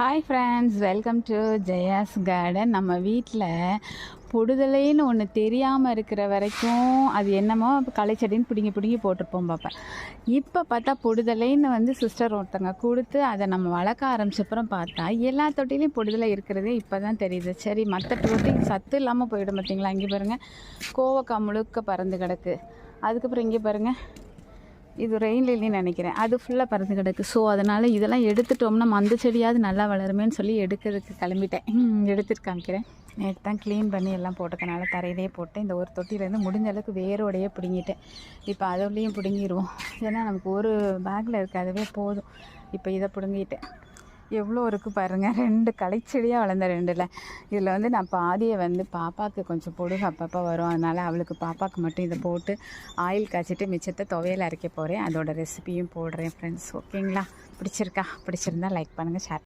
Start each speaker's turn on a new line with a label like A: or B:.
A: Hi friends welcome to Jaya's garden நம்ம வீட்டில் பொடுதலைன்னு ஒன்று தெரியாமல் இருக்கிற வரைக்கும் அது என்னமோ களைச்செடின்னு பிடுங்கி பிடுங்கி போட்டிருப்போம் பார்ப்பேன் இப்போ பார்த்தா பொடுதலைன்னு வந்து சிஸ்டர் ஒருத்தங்க கொடுத்து அதை நம்ம வளர்க்க ஆரம்பிச்சப்புறம் பார்த்தா எல்லா தொட்டிலையும் பொடுதலை இருக்கிறதே இப்போ தான் தெரியுது. சரி மற்ற தொட்டி சத்து இல்லாமல் போயிடும் பார்த்தீங்களா இங்கே பாருங்கள் கோவக்காய் முழுக்க பறந்து கிடக்கு. அதுக்கப்புறம் இங்கே பாருங்கள் இது ரெயின் லில்லின்னு நினைக்கிறேன். அது ஃபுல்லாக பறந்து கிடக்கு. ஸோ அதனால் இதெல்லாம் எடுத்துட்டோம்னா மந்த செடியாவது நல்லா வளருமேன்னு சொல்லி எடுக்கிறதுக்கு கிளம்பிட்டேன். ம், எடுத்துட்டு காமிக்கிறேன். நேற்று தான் க்ளீன் பண்ணி எல்லாம் போட்டுக்கனால தரையிலே போட்டேன். இந்த ஒரு தொட்டியிலேருந்து முடிஞ்ச அளவுக்கு வேரோடையே பிடுங்கிட்டேன். இப்போ அதோடையும் பிடுங்கிடுவோம் ஏன்னா நமக்கு ஒரு பேக்கில் இருக்காதவே போதும். இப்போ இதை பிடுங்கிட்டேன். எவ்வளோ இருக்குது பாருங்கள் ரெண்டு கலைச்செடியாக வளர்ந்த ரெண்டில். இதில் வந்து நான் பாதியை வந்து பாப்பாவுக்கு கொஞ்சம் பொடுகு அப்பப்போ வரும். அதனால் அவளுக்கு பாப்பாவுக்கு மட்டும் இதை போட்டு ஆயில் காய்ச்சிட்டு மிச்சத்தை துவையல் அரைக்க போகிறேன் அதோட ரெசிபியும் போடுறேன் ஃப்ரெண்ட்ஸ் ஓகேங்களா பிடிச்சிருக்கா? பிடிச்சிருந்தா லைக் பண்ணுங்கள் ஷேர்